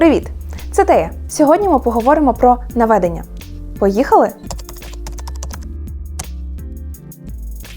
Привіт! Це Тея. Сьогодні ми поговоримо про наведення. Поїхали?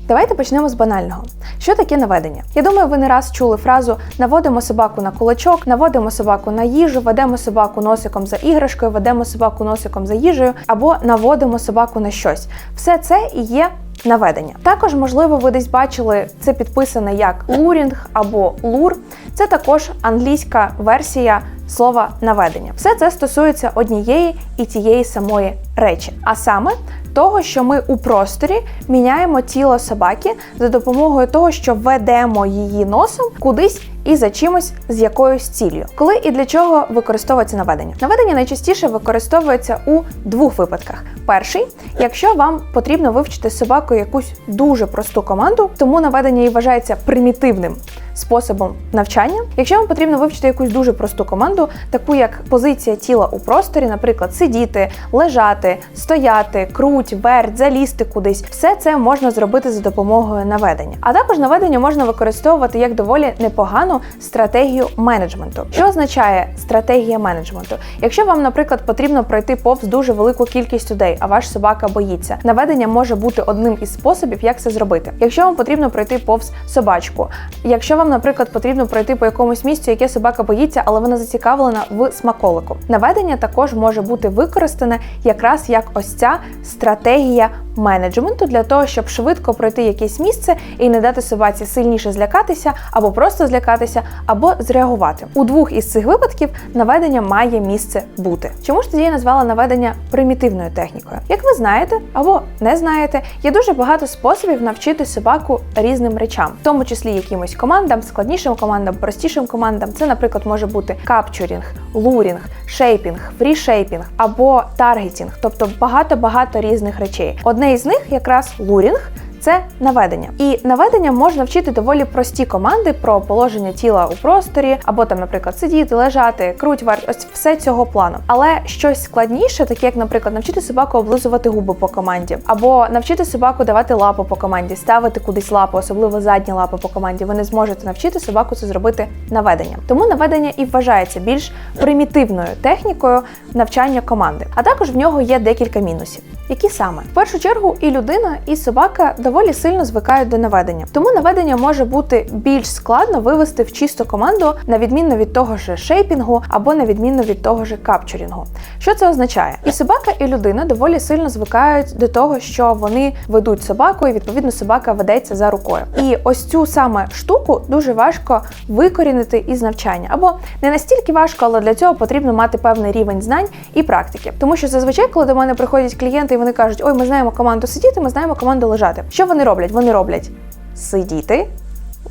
Давайте почнемо з банального. Що таке наведення? Я думаю, ви не раз чули фразу наводимо собаку на кулачок, наводимо собаку на їжу, ведемо собаку носиком за іграшкою, ведемо собаку носиком за їжею, або наводимо собаку на щось. Все це і є наведення. Також, можливо, ви десь бачили це підписане як лурінг або лур. Це також англійська версія слова наведення. Все це стосується однієї і тієї самої речі, а саме того, що ми у просторі міняємо тіло собаки за допомогою того, що ведемо її носом кудись і за чимось з якоюсь ціллю. Коли і для чого використовується наведення? Наведення найчастіше використовується у двох випадках. Перший, якщо вам потрібно вивчити з собакою якусь дуже просту команду, тому наведення і вважається примітивним способом навчання. Якщо вам потрібно вивчити якусь дуже просту команду, таку як позиція тіла у просторі, наприклад, сидіти, лежати, стояти, круть, верть, залізти кудись, все це можна зробити за допомогою наведення. А також наведення можна використовувати як доволі непогану стратегію менеджменту. Що означає стратегія менеджменту? Якщо вам, наприклад, потрібно пройти повз дуже велику кількість людей, а ваш собака боїться, наведення може бути одним із способів, як це зробити. Якщо вам потрібно пройти повз собачку, якщо вам, наприклад, потрібно пройти по якомусь місцю, яке собака боїться, але вона зацікавлена в смаколику. Наведення також може бути використане якраз як ось ця стратегія менеджменту для того, щоб швидко пройти якесь місце і не дати собаці сильніше злякатися, або просто злякатися, або зреагувати. У двох із цих випадків наведення має місце бути. Чому ж тоді я назвала наведення примітивною технікою? Як ви знаєте або не знаєте, є дуже багато способів навчити собаку різним речам, в тому числі якимось командам, складнішим командам, простішим командам. Це, наприклад, може бути капчурінг, лурінг, шейпінг, фрішейпінг або таргетінг, тобто багато-багато різних речей. Одне із них якраз лурінг. Це наведення, і наведення можна вчити доволі прості команди про положення тіла у просторі, або там, наприклад, сидіти, лежати, круть варт, ось все цього плану. Але щось складніше, таке як, наприклад, навчити собаку облизувати губи по команді, або навчити собаку давати лапу по команді, ставити кудись лапу, особливо задні лапи по команді. Ви не зможете навчити собаку це зробити наведенням. Тому наведення і вважається більш примітивною технікою навчання команди. А також в нього є декілька мінусів. Які саме в першу чергу і людина, і собака доволі сильно звикають до наведення. Тому наведення може бути більш складно вивести в чисту команду, на відміну від того ж шейпінгу або на відміну від того ж капчурінгу. Що це означає? І собака, і людина доволі сильно звикають до того, що вони ведуть собаку, і відповідно собака ведеться за рукою. І ось цю саме штуку дуже важко викорінити із навчання, або не настільки важко, але для цього потрібно мати певний рівень знань і практики. Тому що зазвичай, коли до мене приходять клієнти, і вони кажуть, ой, ми знаємо команду сидіти, ми знаємо команду лежати. Що вони роблять? Вони роблять сидіти,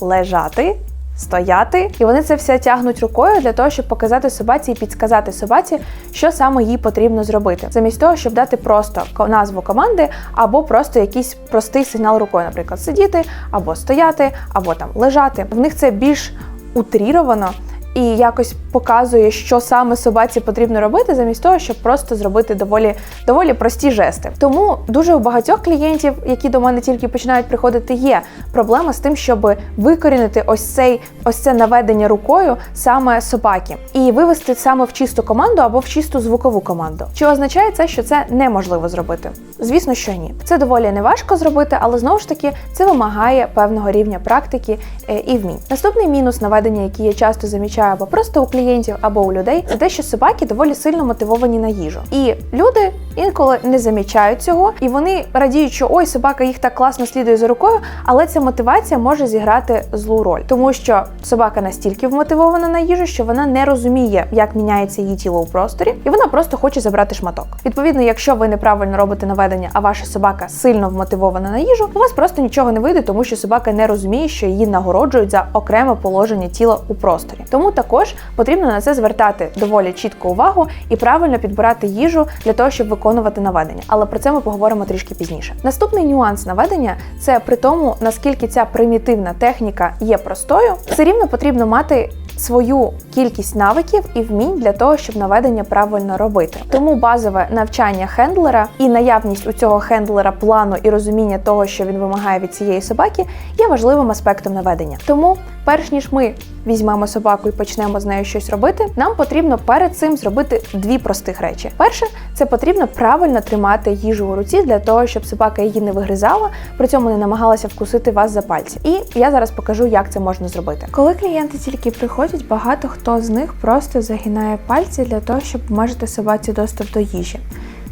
лежати. Стояти, і вони це все тягнуть рукою для того, щоб показати собаці і підсказати собаці, що саме їй потрібно зробити, замість того, щоб дати просто назву команди або просто якийсь простий сигнал рукою, наприклад, сидіти або стояти, або там лежати. В них це більш утріровано і якось показує, що саме собаці потрібно робити, замість того, щоб просто зробити доволі доволі прості жести. Тому дуже у багатьох клієнтів, які до мене тільки починають приходити, є проблема з тим, щоб викорінити ось цей ось це наведення рукою саме собаки, і вивести саме в чисту команду або в чисту звукову команду. Чи означає це, що це неможливо зробити? Звісно, що ні. Це доволі неважко зробити, але знову ж таки це вимагає певного рівня практики е, і вмінь. Наступний мінус наведення, який я часто замічаю або просто у клієнтів, або у людей, це те, що собаки доволі сильно мотивовані на їжу. І люди інколи не замічають цього, і вони радіють, що ой, собака їх так класно слідує за рукою, але ця мотивація може зіграти злу роль, тому що собака настільки вмотивована на їжу, що вона не розуміє, як міняється її тіло у просторі, і вона просто хоче забрати шматок. Відповідно, якщо ви неправильно робите наведення, а ваша собака сильно вмотивована на їжу, у вас просто нічого не вийде, тому що собака не розуміє, що її нагороджують за окреме положення тіла у просторі. Тому також потрібно на це звертати доволі чітко увагу і правильно підбирати їжу для того, щоб виконувати наведення. Але про це ми поговоримо трішки пізніше. Наступний нюанс наведення це при тому, наскільки ця примітивна техніка є простою, все рівно потрібно мати свою кількість навиків і вмінь для того, щоб наведення правильно робити. Тому базове навчання хендлера і наявність у цього хендлера плану і розуміння того, що він вимагає від цієї собаки, є важливим аспектом наведення. Тому перш ніж ми візьмемо собаку і почнемо з нею щось робити, нам потрібно перед цим зробити дві простих речі. Перше, це потрібно правильно тримати їжу у руці для того, щоб собака її не вигризала, при цьому не намагалася вкусити вас за пальці. І я зараз покажу, як це можна зробити. Коли клієнти тільки приходять, багато хто з них просто загинає пальці для того, щоб обмежити собаці доступ до їжі.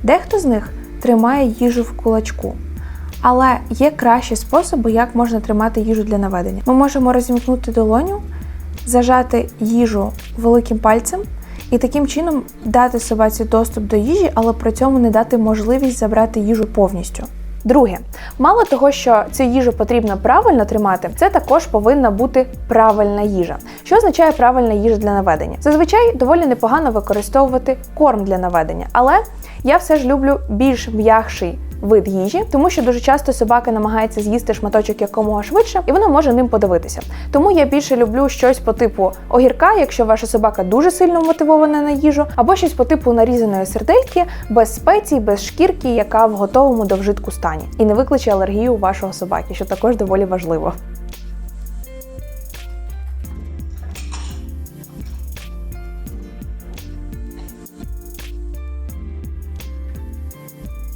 Дехто з них тримає їжу в кулачку. Але є кращі способи, як можна тримати їжу для наведення. Ми можемо розімкнути долоню, зажати їжу великим пальцем і таким чином дати собаці доступ до їжі, але при цьому не дати можливість забрати їжу повністю. Друге, мало того, що цю їжу потрібно правильно тримати, це також повинна бути правильна їжа. Що означає правильна їжа для наведення? Зазвичай доволі непогано використовувати корм для наведення, але я все ж люблю більш м'якший вид їжі, тому що дуже часто собака намагається з'їсти шматочок якомога швидше, і вона може ним подивитися. Тому я більше люблю щось по типу огірка, якщо ваша собака дуже сильно мотивована на їжу, або щось по типу нарізаної сердельки, без спецій, без шкірки, яка в готовому до вжитку стані, і не викличе алергію у вашого собаки, що також доволі важливо.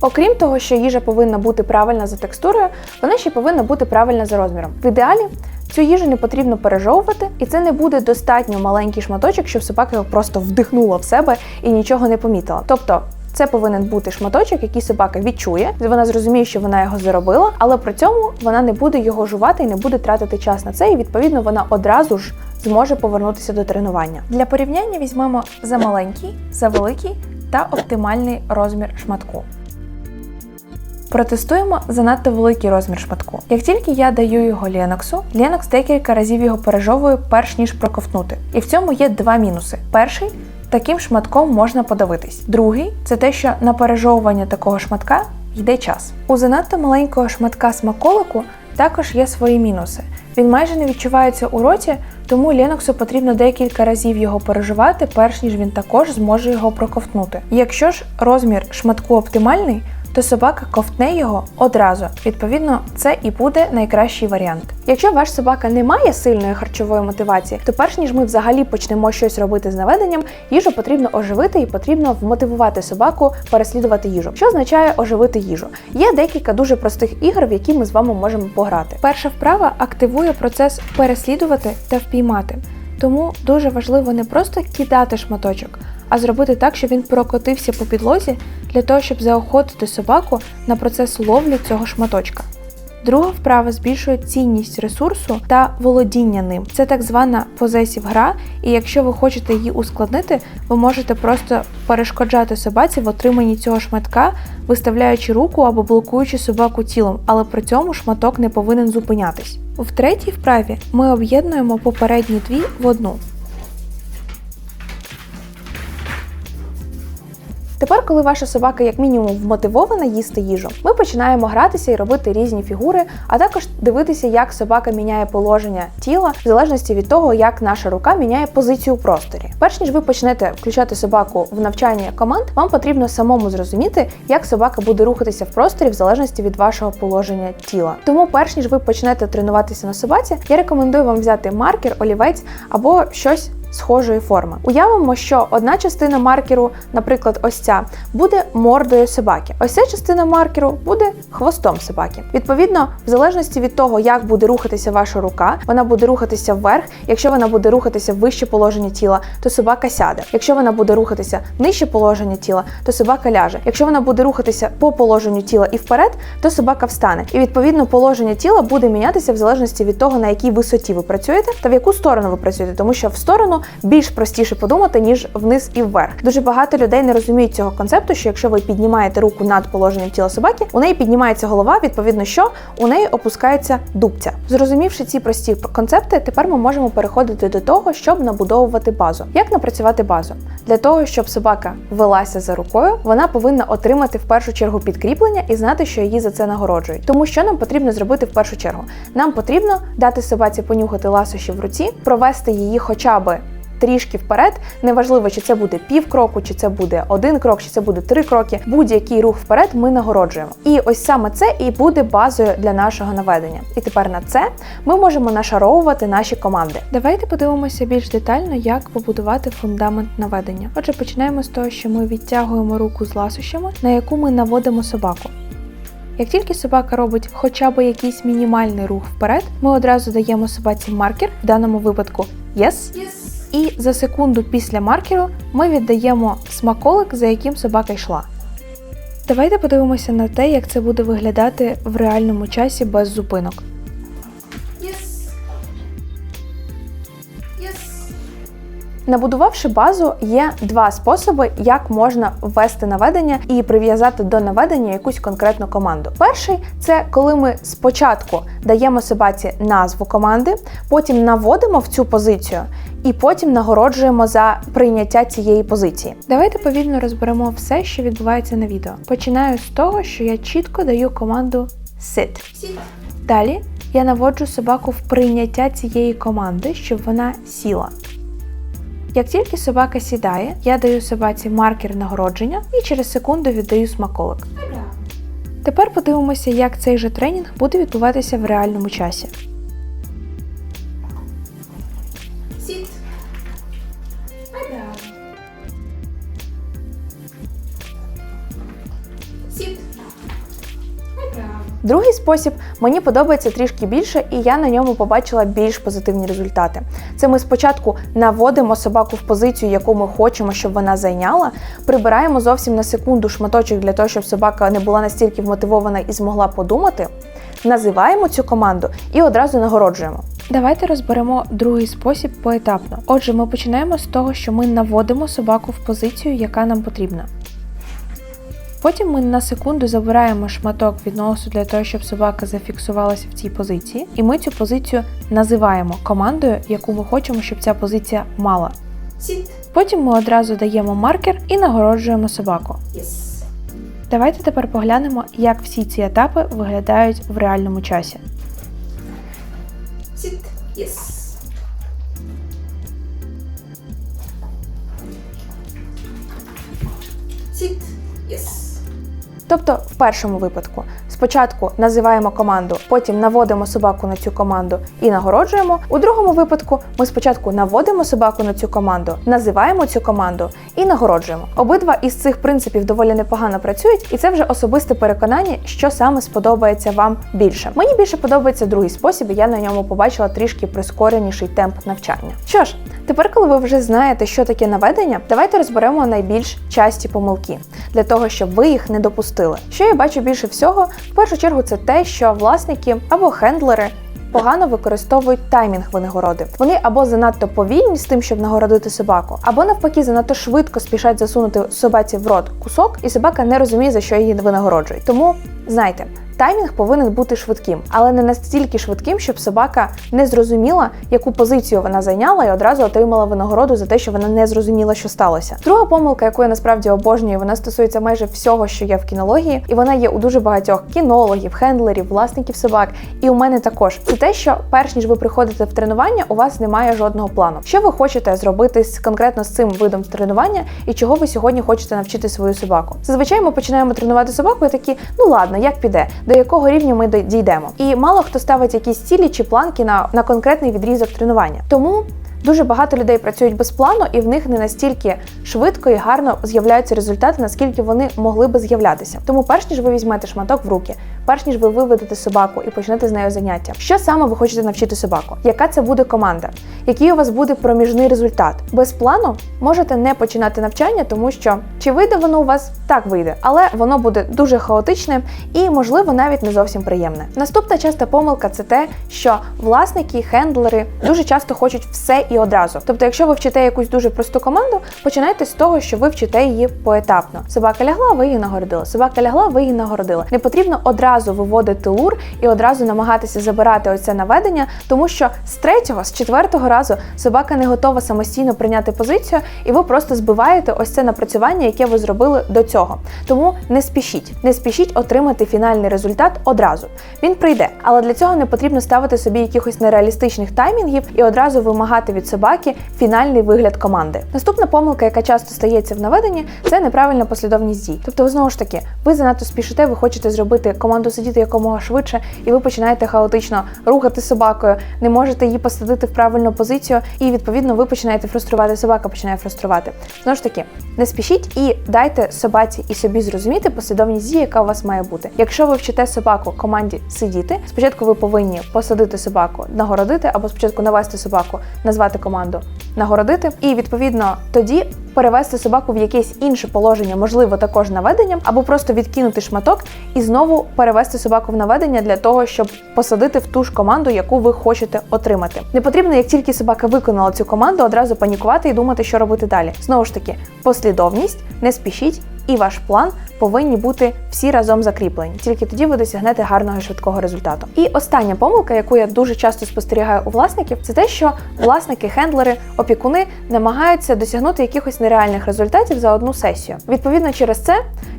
Окрім того, що їжа повинна бути правильна за текстурою, вона ще повинна бути правильна за розміром. В ідеалі цю їжу не потрібно пережовувати, і це не буде достатньо маленький шматочок, щоб собака його просто вдихнула в себе і нічого не помітила. Тобто. Це повинен бути шматочок, який собака відчує. Вона зрозуміє, що вона його заробила, але при цьому вона не буде його жувати і не буде тратити час на це. І відповідно вона одразу ж зможе повернутися до тренування. Для порівняння візьмемо за маленький, за великий та оптимальний розмір шматку. Протестуємо занадто великий розмір шматку. Як тільки я даю його Леноксу, Ленокс декілька разів його пережовує, перш ніж проковтнути. І в цьому є два мінуси. Перший таким шматком можна подивитись. Другий це те, що на пережовування такого шматка йде час. У занадто маленького шматка смаколику також є свої мінуси. Він майже не відчувається у роті, тому Леноксу потрібно декілька разів його переживати, перш ніж він також зможе його проковтнути. Якщо ж розмір шматку оптимальний, то собака ковтне його одразу. Відповідно, це і буде найкращий варіант. Якщо ваш собака не має сильної харчової мотивації, то перш ніж ми взагалі почнемо щось робити з наведенням, їжу потрібно оживити і потрібно вмотивувати собаку переслідувати їжу. Що означає оживити їжу? Є декілька дуже простих ігор, в які ми з вами можемо пограти. Перша вправа активує процес переслідувати та впіймати. Тому дуже важливо не просто кидати шматочок, а зробити так, щоб він прокотився по підлозі для того, щоб заохотити собаку на процес ловлі цього шматочка. Друга вправа збільшує цінність ресурсу та володіння ним. Це так звана позесів гра, і якщо ви хочете її ускладнити, ви можете просто перешкоджати собаці в отриманні цього шматка, виставляючи руку або блокуючи собаку тілом, але при цьому шматок не повинен зупинятись. В третій вправі ми об'єднуємо попередні дві в одну. Тепер, коли ваша собака як мінімум вмотивована їсти їжу, ми починаємо гратися і робити різні фігури, а також дивитися, як собака міняє положення тіла в залежності від того, як наша рука міняє позицію у просторі. Перш ніж ви почнете включати собаку в навчання команд, вам потрібно самому зрозуміти, як собака буде рухатися в просторі в залежності від вашого положення тіла. Тому, перш ніж ви почнете тренуватися на собаці, я рекомендую вам взяти маркер, олівець або щось схожої форми. Уявимо, що одна частина маркеру, наприклад, ось ця, буде мордою собаки. Ось ця частина маркеру буде хвостом собаки. Відповідно, в залежності від того, як буде рухатися ваша рука, вона буде рухатися вверх. Якщо вона буде рухатися в вище положення тіла, то собака сяде. Якщо вона буде рухатися нижче положення тіла, то собака ляже. Якщо вона буде рухатися по положенню тіла і вперед, то собака встане. І відповідно положення тіла буде мінятися в залежності від того, на якій висоті ви працюєте та в яку сторону ви працюєте, тому що в сторону більш простіше подумати, ніж вниз і вверх. Дуже багато людей не розуміють цього концепту, що якщо ви піднімаєте руку над положенням тіла собаки, у неї піднімається голова, відповідно, що у неї опускається дубця. Зрозумівши ці прості концепти, тепер ми можемо переходити до того, щоб набудовувати базу. Як напрацювати базу? Для того, щоб собака велася за рукою, вона повинна отримати в першу чергу підкріплення і знати, що її за це нагороджують. Тому що нам потрібно зробити в першу чергу? Нам потрібно дати собаці понюхати ласощі в руці, провести її хоча би трішки вперед. Неважливо, чи це буде пів кроку, чи це буде один крок, чи це буде три кроки. Будь-який рух вперед ми нагороджуємо. І ось саме це і буде базою для нашого наведення. І тепер на це ми можемо нашаровувати наші команди. Давайте подивимося більш детально, як побудувати фундамент наведення. Отже, починаємо з того, що ми відтягуємо руку з ласощами, на яку ми наводимо собаку. Як тільки собака робить хоча б якийсь мінімальний рух вперед, ми одразу даємо собаці маркер, в даному випадку yes, і за секунду після маркеру ми віддаємо смаколик, за яким собака йшла. Давайте подивимося на те, як це буде виглядати в реальному часі без зупинок. Yes. Yes. Набудувавши базу, є два способи, як можна ввести наведення і прив'язати до наведення якусь конкретну команду. Перший це коли ми спочатку даємо собаці назву команди, потім наводимо в цю позицію. І потім нагороджуємо за прийняття цієї позиції. Давайте повільно розберемо все, що відбувається на відео. Починаю з того, що я чітко даю команду sit. Далі я наводжу собаку в прийняття цієї команди, щоб вона сіла. Як тільки собака сідає, я даю собаці маркер нагородження і через секунду віддаю смаколик. Тепер подивимося, як цей же тренінг буде відбуватися в реальному часі. Другий спосіб мені подобається трішки більше, і я на ньому побачила більш позитивні результати. Це ми спочатку наводимо собаку в позицію, яку ми хочемо, щоб вона зайняла, прибираємо зовсім на секунду шматочок для того, щоб собака не була настільки вмотивована і змогла подумати. Називаємо цю команду і одразу нагороджуємо. Давайте розберемо другий спосіб поетапно. Отже, ми починаємо з того, що ми наводимо собаку в позицію, яка нам потрібна. Потім ми на секунду забираємо шматок відносу для того, щоб собака зафіксувалася в цій позиції, і ми цю позицію називаємо командою, яку ми хочемо, щоб ця позиція мала. Sit. Потім ми одразу даємо маркер і нагороджуємо собаку. Yes. Давайте тепер поглянемо, як всі ці етапи виглядають в реальному часі. Sit. Yes. Тобто, в першому випадку спочатку називаємо команду, потім наводимо собаку на цю команду і нагороджуємо. У другому випадку ми спочатку наводимо собаку на цю команду, називаємо цю команду і нагороджуємо. Обидва із цих принципів доволі непогано працюють, і це вже особисте переконання, що саме сподобається вам більше. Мені більше подобається другий спосіб, і я на ньому побачила трішки прискореніший темп навчання. Що ж, тепер, коли ви вже знаєте, що таке наведення, давайте розберемо найбільш часті помилки для того, щоб ви їх не допустили. Що я бачу більше всього, в першу чергу, це те, що власники або хендлери. Погано використовують таймінг винагороди. Вони або занадто повільні з тим, щоб нагородити собаку, або навпаки занадто швидко спішать засунути собаці в рот кусок, і собака не розуміє, за що її винагороджують. Тому знайте, таймінг повинен бути швидким, але не настільки швидким, щоб собака не зрозуміла, яку позицію вона зайняла, і одразу отримала винагороду за те, що вона не зрозуміла, що сталося. Друга помилка, яку я насправді обожнюю, вона стосується майже всього, що є в кінології, і вона є у дуже багатьох кінологів, хендлерів, власників собак. І у мене також це те, що перш ніж ви приходите в тренування, у вас немає жодного плану. Що ви хочете зробити з конкретно з цим видом тренування, і чого ви сьогодні хочете навчити свою собаку? Зазвичай ми починаємо тренувати собаку і такі, ну ладно, як піде, до якого рівня ми дійдемо. І мало хто ставить якісь цілі чи планки на, на конкретний відрізок тренування. Тому. Дуже багато людей працюють без плану, і в них не настільки швидко і гарно з'являються результати, наскільки вони могли би з'являтися. Тому, перш ніж ви візьмете шматок в руки, перш ніж ви виведете собаку і почнете з нею заняття, що саме ви хочете навчити собаку? Яка це буде команда? Який у вас буде проміжний результат? Без плану можете не починати навчання, тому що чи вийде воно у вас так вийде, але воно буде дуже хаотичним і, можливо, навіть не зовсім приємне. Наступна часта помилка це те, що власники, хендлери дуже часто хочуть все і одразу. Тобто, якщо ви вчите якусь дуже просту команду, починайте з того, що ви вчите її поетапно. Собака лягла, ви її нагородили. Собака лягла, ви її нагородили. Не потрібно одразу одразу виводити лур і одразу намагатися забирати оце наведення, тому що з третього, з четвертого разу собака не готова самостійно прийняти позицію, і ви просто збиваєте ось це напрацювання, яке ви зробили до цього. Тому не спішіть, не спішіть отримати фінальний результат одразу. Він прийде, але для цього не потрібно ставити собі якихось нереалістичних таймінгів і одразу вимагати від собаки фінальний вигляд команди. Наступна помилка, яка часто стається в наведенні, це неправильна послідовність дій. Тобто, ви знову ж таки, ви занадто спішите, ви хочете зробити команду сидіти якомога швидше, і ви починаєте хаотично рухати собакою, не можете її посадити в правильну позицію, і відповідно ви починаєте фруструвати. Собака починає фруструвати. Знову ж таки, не спішіть і дайте собаці і собі зрозуміти послідовність дій, яка у вас має бути. Якщо ви вчите собаку команді сидіти, спочатку ви повинні посадити собаку, нагородити, або спочатку навести собаку, назвати команду, нагородити, і відповідно тоді перевести собаку в якесь інше положення, можливо, також наведенням, або просто відкинути шматок і знову перевести собаку в наведення для того, щоб посадити в ту ж команду, яку ви хочете отримати. Не потрібно, як тільки собака виконала цю команду, одразу панікувати і думати, що робити далі. Знову ж таки, послідовність, не спішіть. І ваш план повинні бути всі разом закріплені. Тільки тоді ви досягнете гарного швидкого результату. І остання помилка, яку я дуже часто спостерігаю у власників, це те, що власники, хендлери, опікуни намагаються досягнути якихось нереальних результатів за одну сесію. Відповідно, через це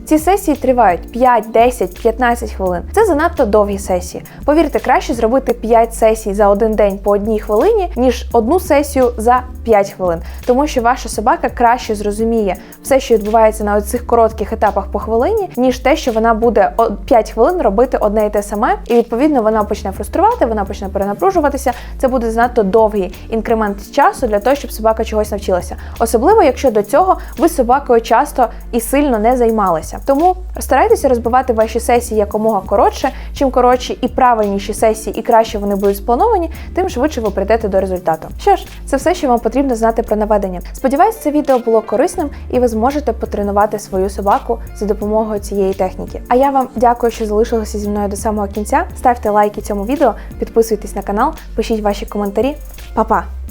ці сесії тривають 5, 10, 15 хвилин. Це занадто довгі сесії. Повірте, краще зробити 5 сесій за один день по одній хвилині, ніж одну сесію за 5 хвилин, тому що ваша собака краще зрозуміє все, що відбувається на цих коротких етапах по хвилині, ніж те, що вона буде 5 хвилин робити одне і те саме, і відповідно вона почне фруструвати, вона почне перенапружуватися. Це буде занадто довгий інкремент часу для того, щоб собака чогось навчилася. Особливо, якщо до цього ви собакою часто і сильно не займалися. Тому старайтеся розбивати ваші сесії якомога коротше. Чим коротші і правильніші сесії, і краще вони будуть сплановані, тим швидше ви прийдете до результату. Що ж, це все, що вам потрібно знати про наведення. Сподіваюсь, це відео було корисним і ви зможете потренувати свою собаку за допомогою цієї техніки. А я вам дякую, що залишилися зі мною до самого кінця. Ставте лайки цьому відео, підписуйтесь на канал, пишіть ваші коментарі. Па-па!